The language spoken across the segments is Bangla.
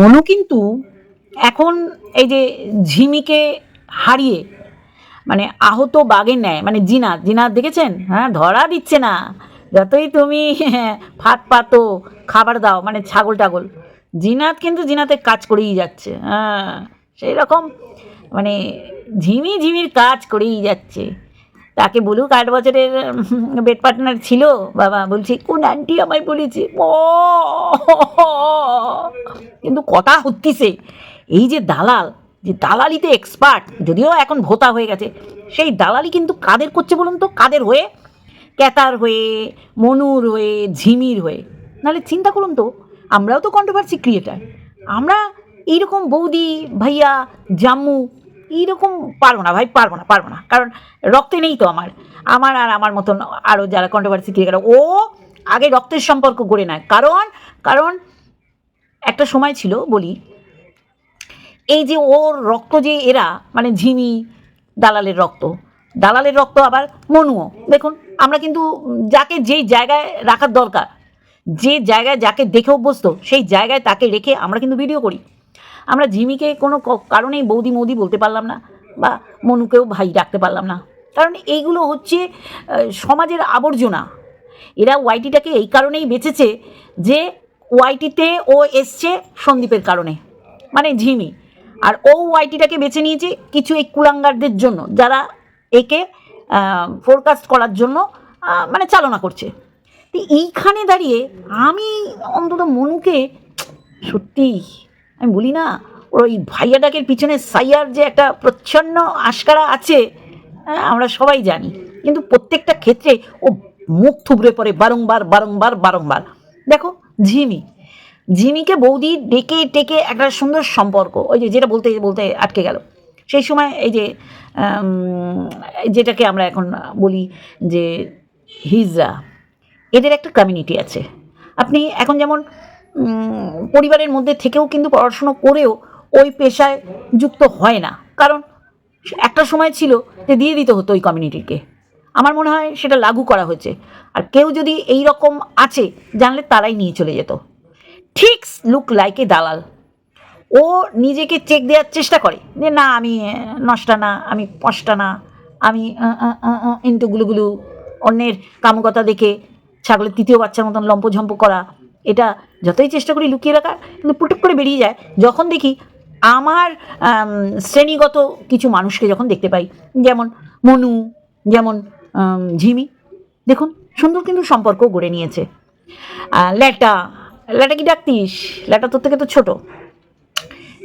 অনু কিন্তু এখন এই যে ঝিমিকে হারিয়ে মানে আহত বাঘের ন্যায় মানে জিনাত জিনাত দেখেছেন? হ্যাঁ ধরা দিচ্ছে না। যতই তুমি ফাঁদ পাতো, খাবার দাও মানে ছাগল টাগল জিনাত কিন্তু জিনাতের কাজ করেই যাচ্ছে। হ্যাঁ সেই রকম মানে ঝিমি ঝিমির কাজ করেই যাচ্ছে। তাকে বলুক, আট বছরের বেড পার্টনার ছিল, বাবা বলছি, কোন আন্টি আমায় বলেছে? কিন্তু কথা হচ্ছে এই যে দালাল, যে দালালিতে এক্সপার্ট যদিও এখন ভোতা হয়ে গেছে, সেই দালালি কিন্তু কাদের করছে বলুন তো? কাদের হয়ে? ক্যাতার হয়ে, মনুর হয়ে, ঝিমির হয়ে। নাহলে চিন্তা করুন তো, আমরাও তো কন্ট্রোভার্সি ক্রিয়েটার আমরা এইরকম বৌদি, ভাইয়া, জাম্মু, এইরকম পারব না ভাই, পারব না পারব না। কারণ রক্তে নেই তো আমার। আমার আর আমার মতন আরও যারা কন্ট্রোভার্সি ক্রিয়েটার ও আগে রক্তের সম্পর্ক গড়ে নেয়। কারণ কারণ একটা সময় ছিল বলি, এই যে ওর রক্ত যে এরা মানে ঝিমি, দালালের রক্ত দালালের রক্ত আবার মনুও। দেখুন, আমরা কিন্তু যাকে যেই জায়গায় রাখার দরকার, যে জায়গায় যাকে দেখে অভ্যস্ত, সেই জায়গায় তাকে রেখে আমরা কিন্তু ভিডিও করি। আমরা জিমিকে কোনো কারণেই বৌদি মৌদি বলতে পারলাম না, বা মনুকেও ভাই ডাকতে পারলাম না। কারণ এইগুলো হচ্ছে সমাজের আবর্জনা। এরা ওয়াইটিটাকে এই কারণেই বেঁচেছে যে ওয়াইটিতে ও এসছে সন্দীপের কারণে মানে ঝিমি। আর ও ওয়াইটিটাকে বেছে নিয়েছে কিছু এই কুলাঙ্গারদের জন্য, যারা একে ফোরকাস্ট করার জন্য মানে চালনা করছে। তো এইখানে দাঁড়িয়ে আমি অন্তত মনুকে, সত্যি আমি বলি না, ওর ওই ভাইয়া ডাকের পিছনে সাইয়ার যে একটা প্রচ্ছন্ন আশকারা আছে আমরা সবাই জানি। কিন্তু প্রত্যেকটা ক্ষেত্রে ও মুখ থুবড়ে পড়ে বারংবার বারংবার বারংবার। দেখো ঝিমি। ঝিমিকে বৌদি ডেকে টেকে একটা সুন্দর সম্পর্ক, ওই যে যেটা বলতে বলতে আটকে গেল। সেই সময় এই যে যেটাকে আমরা এখন বলি যে হিজরা এদের একটা কমিউনিটি আছে। আপনি এখন যেমন পরিবারের মধ্যে থেকেও কিন্তু পড়াশুনো করেও ওই পেশায় যুক্ত হয় না। কারণ একটা সময় ছিল যে দিয়ে দিতে হতো ওই কমিউনিটিকে আমার মনে হয় সেটা লাগু করা হয়েছে। আর কেউ যদি এই রকম আছে জানলে তারাই নিয়ে চলে যেত। ঠিক লুক লাইক এ দালাল। ও নিজেকে চেক দেওয়ার চেষ্টা করে যে না আমি নষ্টা না আমি পষ্টা না আমি ইন্টু গুলুগুলু অন্যের কামকতা দেখে ছাগলের তৃতীয় বাচ্চার মতন লম্পঝম্প করা। এটা যতই চেষ্টা করি লুকিয়ে রাখার কিন্তু পুটুক করে বেরিয়ে যায়। যখন দেখি আমার আম, শ্রেণীগত কিছু মানুষকে যখন দেখতে পাই যেমন মনু যেমন ঝিমি, দেখুন, সুন্দর কিন্তু সম্পর্ক গড়ে নিয়েছে। ল্যাটা ল্যাটা কি ডাকতিস? ল্যাটা তোর থেকে তো ছোটো।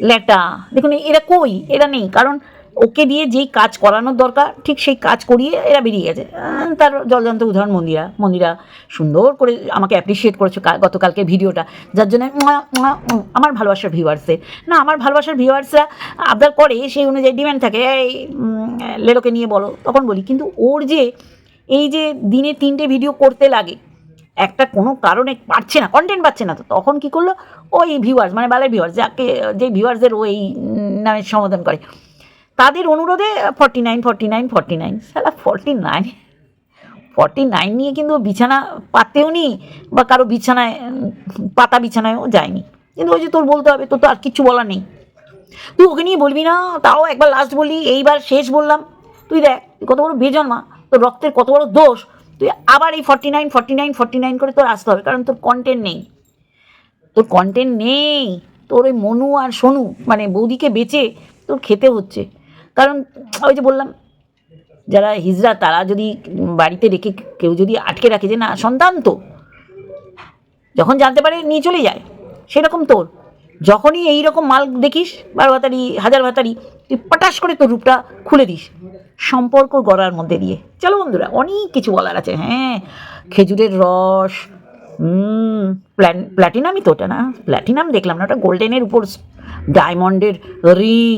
ল্যাটা, দেখুন, এরা কই? এরা নেই, কারণ ওকে দিয়ে যেই কাজ করানোর দরকার, ঠিক সেই কাজ করিয়ে এরা বেরিয়ে গেছে। তার জলজান্ত উদাহরণ মন্দিরা মন্দিরা সুন্দর করে আমাকে অ্যাপ্রিসিয়েট করেছে গতকালকে ভিডিওটা। যার জন্য আমার ভালোবাসার ভিউয়ার্সের না, আমার ভালোবাসার ভিউয়ার্সরা আবদার করে, সেই অনুযায়ী ডিমান্ড থাকে, এই লেলোকে নিয়ে বলো। তখন বলি, কিন্তু ওর যে, এই যে দিনে তিনটে ভিডিও করতে লাগে, একটা কোনো কারণে পারছে না কন্টেন্ট পাচ্ছে না, তো তখন কি করল? ওই ভিউয়ার্স মানে বালের ভিউয়ার্স যাকে, যে ভিউয়ার্সদের ওই নামে সম্বোধন করে। তাদের অনুরোধে forty nine forty nine forty nine সালা ফর্টি নাইন ফর্টি নাইন নিয়ে কিন্তু বিছানা পাতেও নি, বা কারও বিছানায় পাতা বিছানায়ও যায়নি। কিন্তু ওই যে তোর বলতে হবে, তোর তো আর কিচ্ছু বলার নেই। তুই ওকে নিয়ে বলবি না, তাও একবার লাস্ট বলি এইবার শেষ বললাম। তুই দেখ কত বড় বেজন্মা তোর রক্তের কত বড় দোষ। তুই আবার এই forty nine forty nine forty nine করে তোর আসতে হবে, কারণ তোর কন্টেন্ট নেই। তোর কন্টেন্ট নেই। তোর ওই মনু আর সোনু মানে বৌদিকে বেচে তোর খেতে হচ্ছে। কারণ ওই যে বললাম, যারা হিজড়া, তারা যদি বাড়িতে রেখে কেউ যদি আটকে রাখে যে না, সন্তান তো। যখন জানতে পারে নিয়ে চলে যায়, সেরকম তোর। যখনই এই রকম মাল দেখিস বারো ভাতারি হাজার ভাতারি তুই পটাশ করে তোর রূপটা খুলে দিস সম্পর্ক গড়ার মধ্যে দিয়ে। চলো বন্ধুরা, অনেক কিছু বলার আছে। হ্যাঁ খেজুরের রস প্ল্যান, প্ল্যাটিনামই তো ওটা না। প্ল্যাটিনাম দেখলাম না, ওটা গোল্ডেনের উপর, ডায়মন্ডের রিং।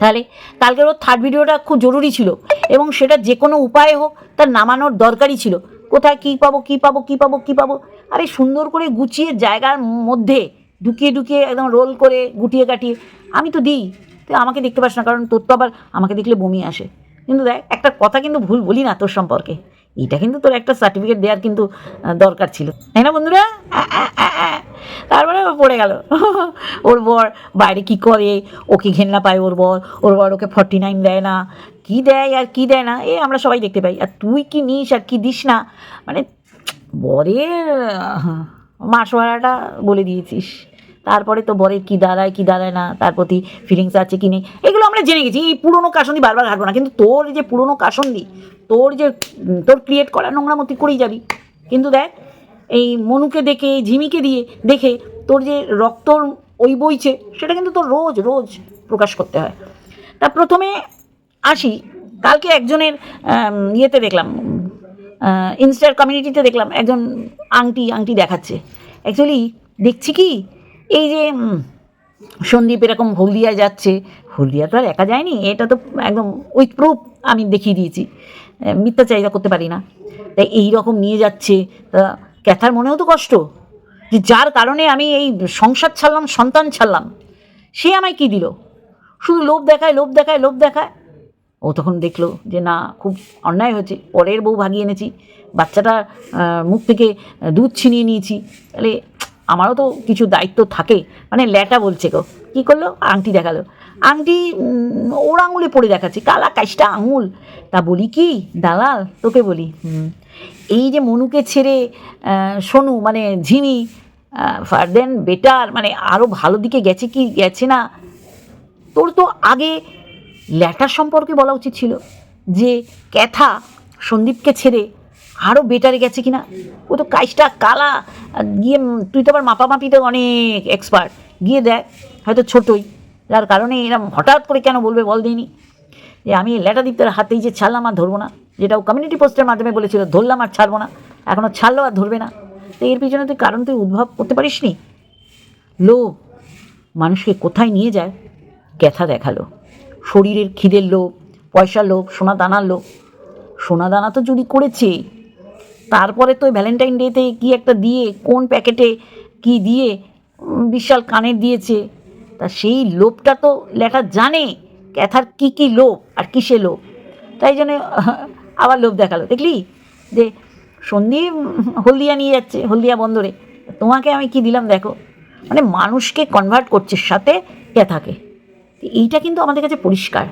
তাহলে কালকের ওর থার্ড ভিডিওটা খুব জরুরি ছিল এবং সেটা যে কোনো উপায়ে হোক তার নামানোর দরকারই ছিল। কোথায় কী পাবো কী পাবো কী পাবো কী পাবো? আরে সুন্দর করে গুছিয়ে জায়গার মধ্যে ঢুকিয়ে ঢুকিয়ে একদম রোল করে গুটিয়ে কাটিয়ে, আমি তো দিই তো আমাকে দেখতে পাস না, কারণ তোর তো আবার আমাকে দেখলে বমি আসে। কিন্তু দেখ, একটা কথা কিন্তু ভুল বলি না তোর সম্পর্কে। এটা কিন্তু তোর একটা সার্টিফিকেট দেওয়ার কিন্তু দরকার ছিল। তাই না বন্ধুরা। তারপরে পড়ে গেল। ওর বর বাইরে কি করে? ওকে ঘেন্না পায় ওর বর। ওর বর ওকে ফর্টি নাইন দেয় না। কি দেয় আর কি দেয় না? এ আমরা সবাই দেখতে পাই। আর তুই কি নিস আর কি দিস না? মানে বরের মাস ভাড়াটা বলে দিয়েছিস। তারপরে তো বরের কি দাঁড়ায় কি দাঁড়ায় না, তার প্রতি ফিলিংস আছে কি নেই, এগুলো আমরা জেনে গেছি। এই পুরনো কাসন্দি বারবার ঘাটবো না, কিন্তু তোর যে পুরনো কাসন্দি, তোর যে তোর ক্রিয়েট করা নোংরামতি করেই যাবি। কিন্তু দেখ, এই মনুকে দেখে ঝিমিকে দিয়ে দেখে তোর যে রক্ত ওই বইছে, সেটা কিন্তু তোর রোজ রোজ প্রকাশ করতে হয়। তা প্রথমে আসি, কালকে একজনের ইয়েতে দেখলাম ইনস্টার কমিউনিটিতে দেখলাম, একজন আংটি আংটি দেখাচ্ছে। অ্যাকচুয়ালি দেখছি কি এই যে সন্দীপ এরকম হলদিয়া যাচ্ছে, হলদিয়া তো আর একা যায়নি, এটা তো একদম উইথ প্রুফ আমি দেখিয়ে দিয়েছি। মিথ্যা চাহিদা করতে পারি না। তাই এই রকম নিয়ে যাচ্ছে, তা ক্যাথার মনেও তো কষ্ট যে যার কারণে আমি এই সংসার ছাড়লাম, সন্তান ছাড়লাম, সে আমায় কি দিল? শুধু লোভ দেখায় লোভ দেখায় লোভ দেখায়। ও তখন দেখল যে না, খুব অন্যায় হয়েছে, পরের বউ ভাগিয়ে এনেছি, বাচ্চাটা মুখ থেকে দুধ ছিনিয়ে নিয়েছি। তাহলে আমারও তো কিছু দায়িত্ব থাকে। মানে ল্যাটা বলছে গো। কী করল? আংটি দেখাল। আংটি ওর আঙুলে পড়ে দেখাচ্ছে। কালা কাইসটা আঙুল। তা বলি কি, দালাল, তোকে বলি এই যে মনুকে ছেড়ে সোনু মানে ঝিমি ফারদেন বেটার মানে আরও ভালো দিকে গেছে কি গেছে না, তোর তো আগে ল্যাটার সম্পর্কে বলা উচিত ছিল যে ক্যাথা সন্দীপকে ছেড়ে আরও বেটারে গেছে কিনা? ও তো কাজটা কালা, গিয়ে তুই তো আবার মাপামাপিতে অনেক এক্সপার্ট গিয়ে দেখ, হয়তো ছোটই। যার কারণে এরম হঠাৎ করে কেন বলবে বল দিইনি যে আমি ল্যাটা দীপ্তের হাতেই যে ছাড়লাম আর ধরবো না। যেটা ও কমিউনিটি পোস্টের মাধ্যমে বলেছিল, ধরলাম আর ছাড়বো না। এখনও ছাড়লো আর ধরবে না। তো এর পিছনে তুই কারণ তুই উদ্ভব করতে পারিস নি? লোভ। মানুষকে কোথায় নিয়ে যায়? ক্যাথা দেখাল। শরীরের খিদের লোভ, পয়সার লোভ, সোনা দানার লোভ। সোনা দানা তো চুরি করেছে। তারপরে তো ভ্যালেন্টাইন ডেতে কি একটা দিয়ে, কোন প্যাকেটে কি দিয়ে বিশাল কানের দিয়েছে। তা সেই লোভটা তো লেখা জানে ক্যাথার কি কি লোভ আর কিসে লোভ। তাই জন্য আবার লোভ দেখাল। দেখলি? যে সন্দীপ হলদিয়া নিয়ে যাচ্ছে, হলদিয়া বন্দরে। তোমাকে আমি কি দিলাম দেখো? মানে মানুষকে কনভার্ট করছে, সাথে ক্যাথাকে এইটা কিন্তু আমাদের কাছে পরিষ্কার।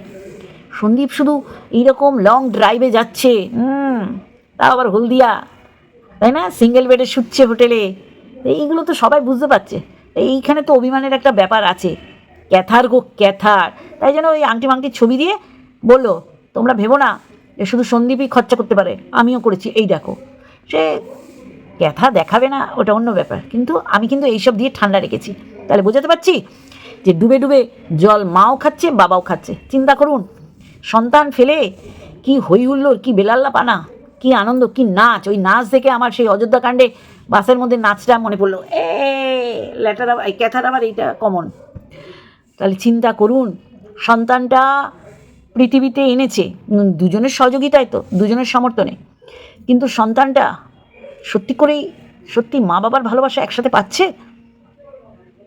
সন্দীপ শুধু এইরকম লং ড্রাইভে যাচ্ছে। হুম। তাও আবার হলদিয়া, তাই না? সিঙ্গেল বেডে শুচ্ছে হোটেলে এইগুলো তো সবাই বুঝতে পারছে। এইখানে তো অভিমানের একটা ব্যাপার আছে। ক্যাথার গো ক্যাথার। তাই জন্য ওই আংটি মাংটির ছবি দিয়ে বলল, তোমরা ভেবো না যে শুধু সন্দীপই খরচা করতে পারে। আমিও করেছি। এই দেখো। সে ক্যাথা দেখাবে না, ওটা অন্য ব্যাপার। কিন্তু আমি কিন্তু এইসব দিয়ে ঠান্ডা রেখেছি। তাহলে বোঝাতে পারছি যে ডুবে ডুবে জল মাও খাচ্ছে, বাবাও খাচ্ছে। চিন্তা করুন, সন্তান ফেলে কি হই হুল্লোড় কি বেলাল্লা পানা? কি আনন্দ, কি নাচ? ওই নাচ দেখে আমার সেই অযোধ্যা কাণ্ডে বাসের মধ্যে নাচটা মনে পড়ল। এ ল্যাটার আবার ক্যাথার আবার এইটা কমন তাহলে চিন্তা করুন, সন্তানটা পৃথিবীতে এনেছে। দুজনের সহযোগিতায় তো, দুজনের সমর্থনে। কিন্তু সন্তানটা সত্যি করেই, সত্যি মা বাবার ভালোবাসা একসাথে পাচ্ছে?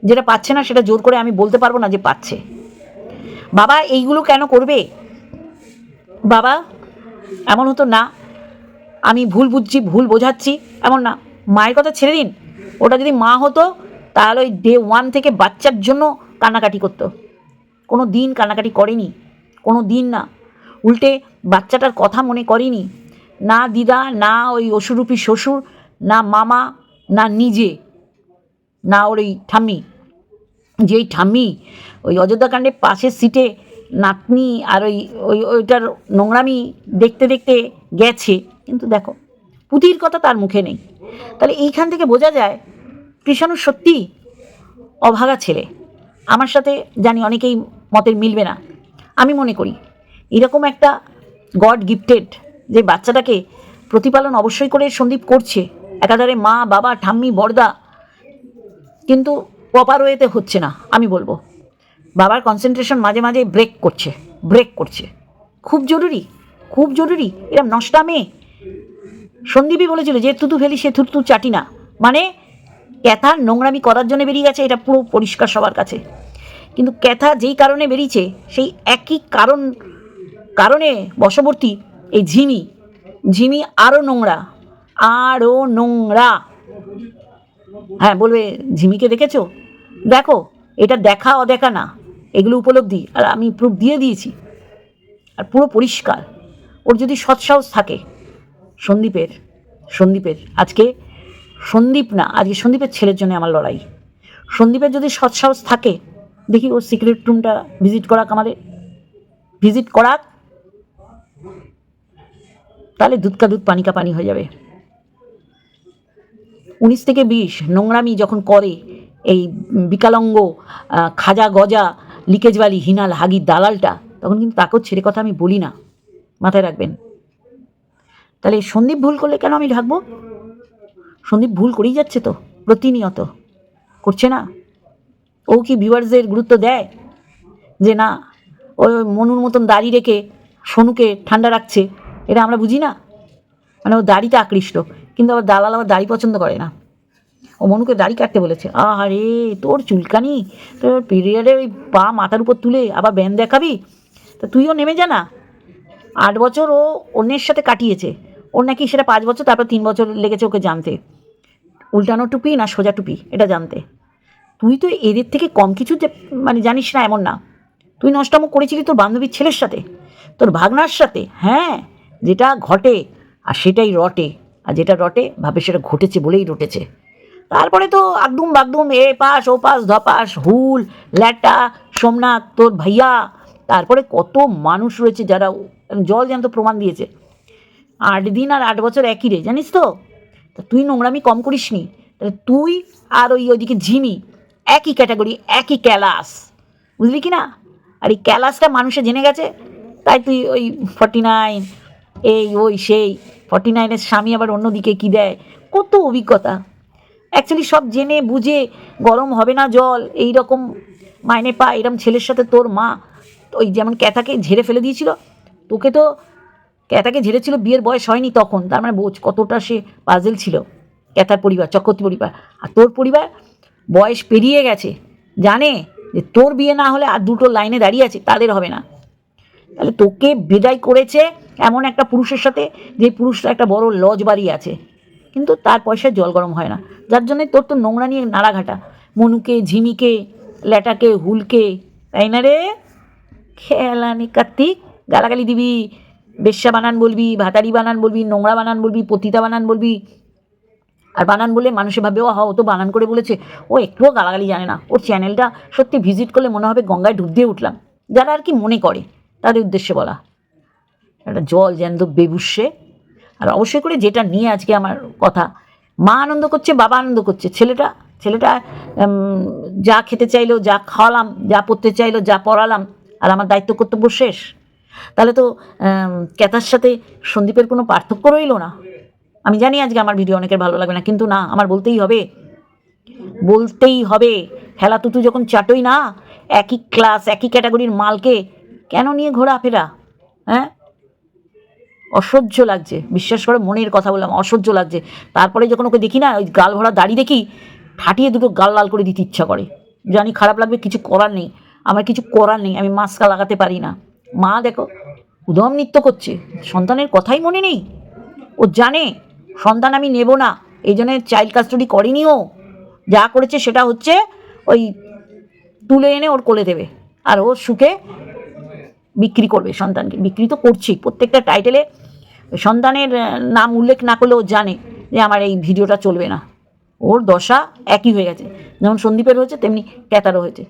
যেটা পাচ্ছে না, সেটা জোর করে আমি বলতে পারব না যে পাচ্ছে। বাবা, এইগুলো কেন করবে? বাবা, এমন হতো না। আমি ভুল বুঝছি, ভুল বোঝাচ্ছি, এমন না। মায়ের কথা ছেড়ে দিন। ওটা যদি মা হতো, তাহলে ওই ডে ওয়ান থেকে বাচ্চার জন্য কান্নাকাটি করতো। কোনো দিন কান্নাকাটি করেনি। কোনো দিন না। উল্টে বাচ্চাটার কথা মনে করেনি। না দিদা, না ওই অসুরূপী শ্বশুর, না মামা, না নিজে, না ওর ওই ঠাম্মি। যেই ঠাম্মি, ওই অযোধ্যাকাণ্ডের পাশের সিটে নাতনি আর ওই ওই, ওইটার নোংরামি দেখতে দেখতে গেছে। কিন্তু দেখো পুঁতির কথা তার মুখে নেই। তাহলে এইখান থেকে বোঝা যায় কৃষাণু সত্যি অভাগা ছেলে। আমার সাথে জানি অনেকেই মতের মিলবে না। আমি মনে করি, এরকম একটা গড গিফটেড যে বাচ্চাটাকে প্রতিপালন অবশ্যই করে সন্দীপ করছে, একাধারে মা, বাবা, ঠাম্মি বর্দা কিন্তু প্রপার ওয়েতে হচ্ছে না, আমি বলব। বাবার কনসেন্ট্রেশন মাঝে মাঝে ব্রেক করছে ব্রেক করছে। খুব জরুরি খুব জরুরি, এরম নষ্টা মেয়ে সন্দীপই বলেছিল, যে তুতু ফেলি, সে থুতু চাটি না। মানে ক্যাথার নোংরামি করার জন্য বেরিয়ে গেছে, এটা পুরো পরিষ্কার সবার কাছে। কিন্তু ক্যাথা যেই কারণে বেরিয়েছে, সেই একই কারণ, কারণে বশবর্তী, এই ঝিমি ঝিমি আরও নোংরা আরও নোংরা। হ্যাঁ বলবে, ঝিমিকে দেখেছ? দেখো, এটা দেখা, অদেখা না। এগুলো উপলব্ধি, আর আমি প্রুফ দিয়ে দিয়েছি। আর পুরো পরিষ্কার। ওর যদি সৎসাহস থাকে সন্দীপের সন্দীপের। আজকে সন্দীপ না, আজকে সন্দীপের ছেলের জন্য আমার লড়াই। সন্দীপের যদি সৎসাহস থাকে, দেখি ওর সিক্রেট রুমটা ভিজিট করাক আমাদের। ভিজিট করাক, তাহলে দুধ কা দুধ, পানি কা পানি হয়ে যাবে। উনিশ থেকে বিশ, নোংরামি যখন করে, এই বিকালঙ্গ খাজা গজা লিকেজবালি হিনাল হাগি দালালটা, তখন কিন্তু তাকেও ছেড়ে কথা আমি বলি না। মাথায় রাখবেন। তাহলে সন্দীপ ভুল করলে কেন আমি ঢাকবো? সন্দীপ ভুল করেই যাচ্ছে তো, প্রতিনিয়ত। করছে না। ও কি ভিউয়ার্সদের গুরুত্ব দেয়? যে না ওই মনুর মতন দাড়ি রেখে সোনুকে ঠান্ডা রাখছে, এটা আমরা বুঝি না। মানে ও দাড়িতে আকৃষ্ট, কিন্তু আবার দালাল আবার দাড়ি পছন্দ করে না। ও মনুকে দাড়ি কাটতে বলেছে আরে তোর চুলকানি? তোর পিরিয়ডে ওই পা মাথার উপর তুলে আবার ব্যান দেখাবি? তা তুইও নেমে যা না। আট বছর ও অন্যের সাথে কাটিয়েছে। ওর নাকি সেটা পাঁচ বছর, তারপর তিন বছর লেগেছে ওকে জানতে। উল্টানো টুপি না সোজা টুপি, এটা জানতে। তুই তো এদের থেকে কম কিছু যে মানে জানিস না এমন না। তুই নষ্টম করেছিলি তোর বান্ধবীর ছেলের সাথে, তোর ভাগনার সাথে হ্যাঁ যেটা ঘটে আর সেটাই রটে। আর যেটা রটে, ভাবে সেটা ঘটেছে বলেই রটেছে। তারপরে তো আগদুম বাগদুম এ পাস ও পাস ধপাস হুল, ল্যাটা, সোমনাথ, তোর ভাইয়া, তারপরে কত মানুষ রয়েছে যারা জল জ্যান্ত প্রমাণ দিয়েছে। আট দিন আর আট বছর একই রে, জানিস তো? তা তুই নোংরামি কম করিস নি। তাহলে তুই আর ওই ওইদিকে ঝিমি, একই ক্যাটাগরি একই ক্যালাস। বুঝলি কি না? আর এই ক্যালাসটা মানুষে জেনে গেছে? তাই তুই ওই ফর্টি নাইন এই, ওই, সেই ফর্টি নাইনের স্বামী আবার অন্যদিকে কী দেয়? কত অভিজ্ঞতা। অ্যাকচুয়ালি সব জেনে বুঝে গরম হবে না জল এই রকম মাইনে পা, এরম ছেলের সাথে তোর মা, ওই যেমন ক্যাথাকে ঝেড়ে ফেলে দিয়েছিল। তোকে তো ক্যাথাকে ঝেড়েছিল, বিয়ের বয়স হয়নি তখন। তার মানে বোঝ কতটা সে পাজেল ছিল ক্যাথার পরিবার চক্রবর্তী পরিবার। আর তোর পরিবার বয়স পেরিয়ে গেছে, জানে যে তোর বিয়ে না হলে আর দুটো লাইনে দাঁড়িয়ে আছে, তাদের হবে না। তাহলে তোকে বিদায় করেছে এমন একটা পুরুষের সাথে, যে পুরুষটা একটা বড় লজ বাড়ি আছে। কিন্তু তার পয়সায় জল গরম হয় না। যার জন্যে তোর তো নোংরা নিয়ে নাড়াঘাটা। মনুকে, ঝিমিকে, ল্যাটাকে, হুলকে, তাই না রে? খেলানি কার্তিক। গালাগালি দিবি, বেশ্যা বানান বলবি ভাতারি বানান বলবি, নোংরা বানান বলবি, পতিতা বানান বলবি। আর বানান বলে মানুষে ভাবে ও হা ও তো বানান করে বলেছে। ও একটুও গালাগালি জানে না। ওর চ্যানেলটা সত্যি ভিজিট করলে মনে হবে গঙ্গায় ডুব দিয়ে উঠলাম। যারা আর কি মনে করে, তাদের উদ্দেশ্যে বলা। একটা জল জ্যান্ত বেবুসে। আর অবশ্যই করে যেটা নিয়ে আজকে আমার কথা, মা আনন্দ করছে, বাবা আনন্দ করছে। ছেলেটা ছেলেটা যা খেতে চাইলো, যা খাওয়ালাম, যা পড়তে চাইলো, যা পড়ালাম, আর আমার দায়িত্ব কর্তব্য শেষ। তাহলে তো উম, ক্যাথার সাথে সন্দীপের কোনো পার্থক্য রইল না। আমি জানি আজকে আমার ভিডিও অনেকের ভালো লাগবে না কিন্তু না আমার বলতেই হবে। বলতেই হবে হেলা তুতু যখন চাটোই না একই ক্লাস একই ক্যাটাগরির মালকে কেন নিয়ে ঘোরাফেরা হ্যাঁ? অসহ্য লাগছে বিশ্বাস করে মনের কথা বললাম অসহ্য লাগছে। তারপরে যখন ওকে দেখি না ওই গাল ভরা দাড়ি দেখি ফাটিয়ে দুটো গাল লাল করে দিতে ইচ্ছা করে। জানি খারাপ লাগবে কিছু করার নেই আমার কিছু করার নেই আমি মাস্কা লাগাতে পারি না। মা দেখো, উদম নৃত্য করছে। সন্তানের কথাই মনে নেই। ও জানে, সন্তান আমি নেব না। এই জন্য চাইল্ড কাস্টডি করেনি ও। যা করেছে সেটা হচ্ছে ওই তুলে এনে ওর কোলে দেবে। আর ও সুখে বিক্রি করবে সন্তানকে। বিক্রি তো করছেই। প্রত্যেকটা টাইটেলে সন্তানের নাম উল্লেখ না করলে ও জানে যে আমার এই ভিডিওটা চলবে না। ওর দশা একই হয়ে গেছে। যেমন সন্দীপের হয়েছে, তেমনি ক্যাতারও হয়েছে।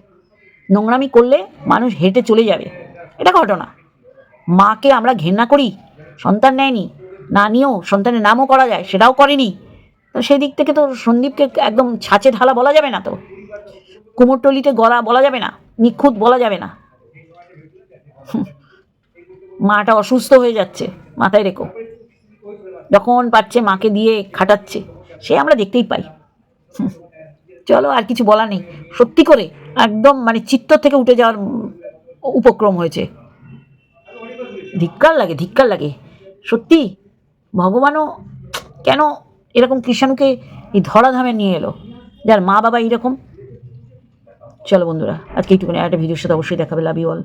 নোংরামি করলে মানুষ হেঁটে চলে যাবে। এটা ঘটনা। মাকে আমরা ঘেন্না করি, সন্তান নেয়নি না নিয়েও সন্তানের নামও করা যায়, সেটাও করেনি। তো সেই দিক থেকে তো সন্দীপকে একদম ছাঁচে ঢালা বলা যাবে না তো। কুমোরটলিতে গলা বলা যাবে না, নিখুঁত বলা যাবে না। মাটা অসুস্থ হয়ে যাচ্ছে, মাথায় রেখো। যখন পাচ্ছে মাকে দিয়ে খাটাচ্ছে, সে আমরা দেখতেই পাই। চলো আর কিছু বলা নেই। সত্যি করে একদম মানে চিত্ত থেকে উঠে যাওয়ার উপক্রম হয়েছে। ধিক্কার লাগে ধিক্কার লাগে। সত্যি, ভগবানও কেন এরকম কৃষাণুকে এই ধরাধামে নিয়ে এলো? যার মা বাবা এইরকম? চলো বন্ধুরা, আজকে এইটুকুনি। একটা ভিডিওর সাথে অবশ্যই দেখাবে লাভ ইউ অল